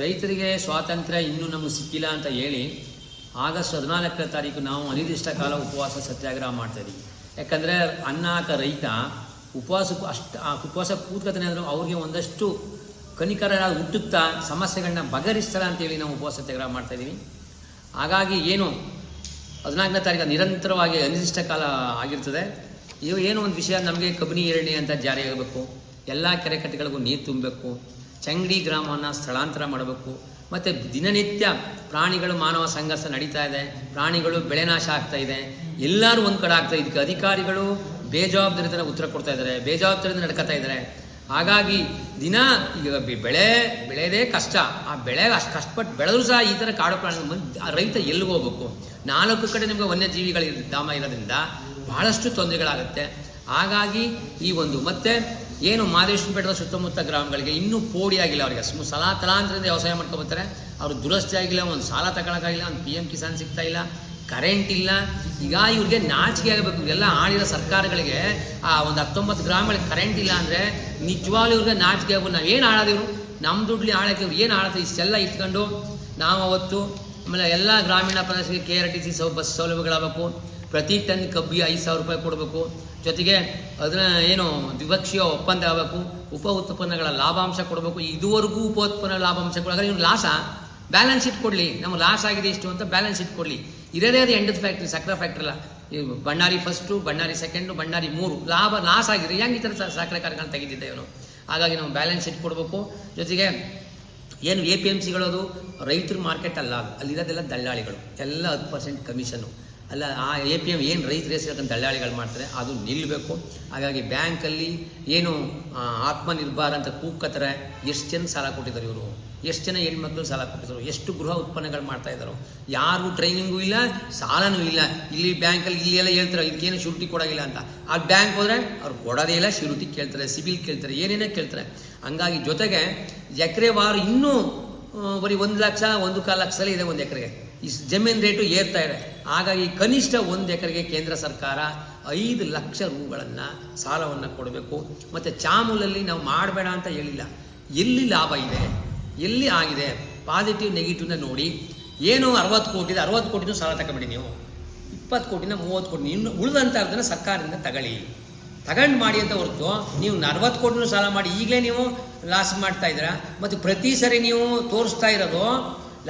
ರೈತರಿಗೆ ಸ್ವಾತಂತ್ರ್ಯ ಇನ್ನೂ ನಮಗೆ ಸಿಕ್ಕಿಲ್ಲ ಅಂತ ಹೇಳಿ ಆಗಸ್ಟ್ ಹದಿನಾಲ್ಕನೇ ತಾರೀಕು ನಾವು ಅನಿರ್ದಿಷ್ಟ ಕಾಲ ಉಪವಾಸ ಸತ್ಯಾಗ್ರಹ ಮಾಡ್ತಾ ಇದೀವಿ ಯಾಕಂದರೆ ಅನ್ನ ಹಾಕ ರೈತ ಉಪವಾಸಕ್ಕೂ ಅಷ್ಟು ಆ ಉಪವಾಸ ಕೂತ್ಕತಾನೆ ಅಂದರೂ ಅವ್ರಿಗೆ ಒಂದಷ್ಟು ಕನಿಕರ ಹುಟ್ಟುತ್ತಾ ಸಮಸ್ಯೆಗಳನ್ನ ಬಗೆಹರಿಸ್ತಾರ ಅಂತೇಳಿ ನಾವು ಉಪವಾಸ ಸತ್ಯಾಗ್ರಹ ಮಾಡ್ತಾ ಇದ್ದೀವಿ. ಹಾಗಾಗಿ ಏನು ಹದಿನಾಲ್ಕನೇ ತಾರೀಕು ನಿರಂತರವಾಗಿ ಅನಿರ್ದಿಷ್ಟ ಕಾಲ ಆಗಿರ್ತದೆ. ಇವು ಏನೋ ಒಂದು ವಿಷಯ ನಮಗೆ ಕಬಿನಿ ಎರಡನೇ ಅಂತ ಜಾರಿಯಾಗಬೇಕು. ಎಲ್ಲ ಕೆರೆಕಟ್ಟೆಗಳಿಗೂ ನೀರು ತುಂಬಬೇಕು. ಚಂಗಡಿ ಗ್ರಾಮವನ್ನು ಸ್ಥಳಾಂತರ ಮಾಡಬೇಕು. ಮತ್ತು ದಿನನಿತ್ಯ ಪ್ರಾಣಿಗಳು ಮಾನವ ಸಂಘರ್ಷ ನಡೀತಾ ಇದೆ. ಪ್ರಾಣಿಗಳು ಬೆಳೆ ನಾಶ ಆಗ್ತಾ ಇದೆ. ಎಲ್ಲರೂ ಒಂದು ಕಡೆ ಆಗ್ತಾ ಇದಕ್ಕೆ ಅಧಿಕಾರಿಗಳು ಬೇಜವಾಬ್ದಾರಿತನ ಉತ್ತರ ಕೊಡ್ತಾ ಇದ್ದಾರೆ. ಬೇಜವಾಬ್ದಾರಿಯಿಂದ ನಡ್ಕೋತಾ ಇದ್ದಾರೆ. ಹಾಗಾಗಿ ದಿನ ಈಗ ಬೆಳೆ ಬೆಳೆಯೋದೇ ಕಷ್ಟ. ಆ ಬೆಳೆ ಅಷ್ಟು ಕಷ್ಟಪಟ್ಟು ಬೆಳೆದ್ರೂ ಸಹ ಈ ಥರ ಕಾಡು ಬಂದು ಆ ರೈತ ಎಲ್ಲಿಗೆ ಹೋಗ್ಬೇಕು? ನಾಲ್ಕು ಕಡೆ ನಿಮಗೆ ವನ್ಯಜೀವಿಗಳ ಧಾಮ ಇರೋದ್ರಿಂದ ಬಹಳಷ್ಟು ತೊಂದರೆಗಳಾಗುತ್ತೆ. ಹಾಗಾಗಿ ಈ ಒಂದು ಮತ್ತೆ ಏನು ಮಾದೇಶ್ವರ ಬೆಟ್ಟದ ಸುತ್ತಮುತ್ತ ಗ್ರಾಮಗಳಿಗೆ ಇನ್ನೂ ಪೋಡಿ ಆಗಿಲ್ಲ ಅವರಿಗೆ. ಸುಮ್ಮ ಸಲ ತಲಾಂತರದಿಂದ ವ್ಯವಸಾಯ ಮಾಡ್ಕೊಬರ್ತಾರೆ ಅವರು ದುರಸ್ತಿ ಆಗಿಲ್ಲ, ಒಂದು ಸಾಲ ತಗೊಳಕ್ಕಾಗಿಲ್ಲ, ಒಂದು ಪಿ ಎಂ ಕಿಸಾನ್ ಸಿಗ್ತಾ ಇಲ್ಲ ಕರೆಂಟ್ ಇಲ್ಲ. ಈಗ ಇವ್ರಿಗೆ ನಾಚಿಕೆ ಆಗಬೇಕು. ಇವರೆಲ್ಲ ಆಳಿರೋ ಸರ್ಕಾರಗಳಿಗೆ, ಆ ಒಂದು ಹತ್ತೊಂಬತ್ತು ಗ್ರಾಮಗಳಿಗೆ ಕರೆಂಟ್ ಇಲ್ಲ ಅಂದರೆ ನಿಜವಾಗ್ಲೂ ಇವ್ರಿಗೆ ನಾಚಿಕೆ ಆಗ್ಬೋದು ನಾವು ಏನು ಆಳೋದಿವ್ರು ನಮ್ಮ ದುಡ್ಲಿ ಆಳಕ್ಕೆ ಇವ್ರು ಏನು ಆಳತ್ತೆ? ಇಷ್ಟೆಲ್ಲ ಇಟ್ಕೊಂಡು ನಾವು ಅವತ್ತು ಆಮೇಲೆ ಎಲ್ಲ ಗ್ರಾಮೀಣ ಪ್ರದೇಶಕ್ಕೆ ಕೆ ಆರ್ ಟಿ ಸಿ ಸೌ ಬಸ್ ಸೌಲಭ್ಯಗಳಾಗಬೇಕು. ಪ್ರತಿ ಟನ್ ಕಬ್ಬಿಗೆ ಐದು ಸಾವಿರ ರೂಪಾಯಿ ಕೊಡಬೇಕು. ಜೊತೆಗೆ ಅದನ್ನ ಏನು ದ್ವಿಪಕ್ಷೀಯ ಒಪ್ಪಂದ ಆಗಬೇಕು, ಉಪ ಉತ್ಪನ್ನಗಳ ಲಾಭಾಂಶ ಕೊಡಬೇಕು, ಇದುವರೆಗೂ ಉಪ ಉತ್ಪನ್ನ ಲಾಭಾಂಶ ಕೊಡೋದ್ರೆ ಇವ್ನು ಲಾಸ ಬ್ಯಾಲೆನ್ಸ್ ಶೀಟ್ ಕೊಡಲಿ. ನಮ್ಗೆ ಲಾಸ್ ಆಗಿದೆ ಇಷ್ಟು ಅಂತ ಬ್ಯಾಲೆನ್ಸ್ ಶೀಟ್ ಕೊಡಲಿ. ಇರೋದೇ ಅದು ಎಂಡದ ಫ್ಯಾಕ್ಟ್ರಿ ಸಕ್ಕರೆ ಫ್ಯಾಕ್ಟ್ರಿ ಅಲ್ಲ. ಬಣ್ಣಾರಿ ಫಸ್ಟು ಬಣ್ಣಾರಿ ಸೆಕೆಂಡು ಬಣ್ಣಾರಿ ಮೂರು. ಲಾಭ ಲಾಸ್ ಆಗಿದೆ. ಹೆಂಗೆ ಈ ಥರ ಸಕ್ಕರೆ ಕಾರ್ಖಾನೆ ತೆಗೆದಿದ್ದೆ ಇವನು? ಹಾಗಾಗಿ ನಾವು ಬ್ಯಾಲೆನ್ಸ್ ಶೀಟ್ ಕೊಡಬೇಕು. ಜೊತೆಗೆ ಏನು ಎ ಪಿ ಎಂ ಸಿಗಳದು ರೈತರ ಮಾರ್ಕೆಟ್ ಅಲ್ಲ. ಅಲ್ಲಿರೋದೆಲ್ಲ ದಲ್ಲಾಳಿಗಳು. ಎಲ್ಲ ಹತ್ತು ಪರ್ಸೆಂಟ್ ಕಮಿಷನ್ನು ಅಲ್ಲ, ಆ ಎ ಪಿ ಎಂ ಏನು ರೈತರು ಹೆಸರು ದಳ್ಳಾಳಿಗಳು ಮಾಡ್ತಾರೆ, ಅದು ನಿಲ್ಲಬೇಕು ಹಾಗಾಗಿ ಬ್ಯಾಂಕಲ್ಲಿ ಏನು ಆತ್ಮನಿರ್ಭರ ಅಂತ ಕೂಗ್ಕತ್ತಾರೆ ಎಷ್ಟು ಜನ ಸಾಲ ಕೊಟ್ಟಿದ್ದಾರೆ ಇವರು? ಎಷ್ಟು ಜನ ಹೆಣ್ಮಕ್ಳು ಸಾಲ ಕೊಟ್ಟಿದ್ರು ಎಷ್ಟು ಗೃಹ ಉತ್ಪನ್ನಗಳು ಮಾಡ್ತಾ ಇದ್ದಾರೆ? ಯಾರಿಗೂ ಟ್ರೈನಿಂಗು ಇಲ್ಲ, ಸಾಲನೂ ಇಲ್ಲ. ಇಲ್ಲಿ ಬ್ಯಾಂಕಲ್ಲಿ ಇಲ್ಲಿ ಎಲ್ಲ ಹೇಳ್ತಾರೆ, ಇದಕ್ಕೇನು ಶೂರಿಟಿ ಕೊಡೋಗಿಲ್ಲ ಅಂತ. ಆ ಬ್ಯಾಂಕ್ ಹೋದರೆ ಅವ್ರು ಕೊಡೋದೇ ಇಲ್ಲ, ಶೂರಿಟಿ ಕೇಳ್ತಾರೆ, ಸಿಬಿಲ್ ಕೇಳ್ತಾರೆ, ಏನೇನೇ ಕೇಳ್ತಾರೆ. ಹಂಗಾಗಿ ಜೊತೆಗೆ ಎಕರೆ ವಾರು ಇನ್ನೂ ಬರೀ ಒಂದು ಲಕ್ಷ, ಒಂದು ಕಾಲು ಲಕ್ಷದಲ್ಲಿ ಇದೆ ಒಂದು ಎಕರೆಗೆ. ಈ ಜಮೀನು ರೇಟು ಏರ್ತಾ ಇದೆ. ಹಾಗಾಗಿ ಕನಿಷ್ಠ ಒಂದು ಎಕರೆಗೆ ಕೇಂದ್ರ ಸರ್ಕಾರ ಐದು ಲಕ್ಷ ರೂಗಳನ್ನು ಸಾಲವನ್ನು ಕೊಡಬೇಕು. ಮತ್ತು ಚಾಮೂಲಲ್ಲಿ ನಾವು ಮಾಡಬೇಡ ಅಂತ ಹೇಳಿಲ್ಲ. ಎಲ್ಲಿ ಲಾಭ ಇದೆ? ಎಲ್ಲಿ ಆಗಿದೆ? ಪಾಸಿಟಿವ್ ನೆಗೆಟಿವ್ನ ನೋಡಿ. ಏನು ಅರವತ್ತು ಕೋಟಿದೆ, ಅರವತ್ತು ಕೋಟಿನೂ ಸಾಲ ತಗೊಬಿಡಿ ನೀವು. ಇಪ್ಪತ್ತು ಕೋಟಿನ, ಮೂವತ್ತು ಕೋಟಿ ಇನ್ನು ಉಳಿದಂಥ ಅದನ್ನು ಸರ್ಕಾರದಿಂದ ತಗೊಳ್ಳಿ. ತಗೊಂಡು ಮಾಡಿ ಅಂತ ಹೊರತು ನೀವು ಅರವತ್ತು ಕೋಟಿನೂ ಸಾಲ ಮಾಡಿ, ಈಗಲೇ ನೀವು ಲಾಸ್ ಮಾಡ್ತಾ ಇದ್ದೀರಾ? ಮತ್ತು ಪ್ರತಿ ಸರಿ ನೀವು ತೋರಿಸ್ತಾ ಇರೋದು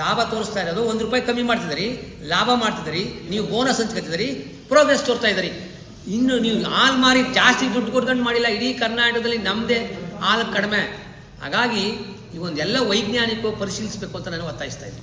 ಲಾಭ ತೋರಿಸ್ತಾ ಇರೋದು. ಒಂದು ರೂಪಾಯಿ ಕಮ್ಮಿ ಮಾಡ್ತಿದ್ದೀರಿ, ಲಾಭ ಮಾಡ್ತಿದ್ದೀರಿ, ನೀವು ಬೋನಸ್ ಹಂಚ್ಕೊತಿದ್ದೀರಿ ಪ್ರೋಗ್ರೆಸ್ ತೋರ್ತಾ ಇದ್ದೀರಿ. ಇನ್ನು ನೀವು ಹಾಲು ಮಾರಿ ಜಾಸ್ತಿ ದುಡ್ಡು ಕೊಟ್ಕೊಂಡು ಮಾಡಿಲ್ಲ, ಇಡೀ ಕರ್ನಾಟಕದಲ್ಲಿ ನಮ್ಮದೇ ಹಾಲು ಕಡಿಮೆ. ಹಾಗಾಗಿ ಈ ಒಂದೆಲ್ಲ ವೈಜ್ಞಾನಿಕ ಪರಿಶೀಲಿಸಬೇಕು ಅಂತ ನಾನು ಒತ್ತಾಯಿಸ್ತಾ ಇದ್ದೀನಿ.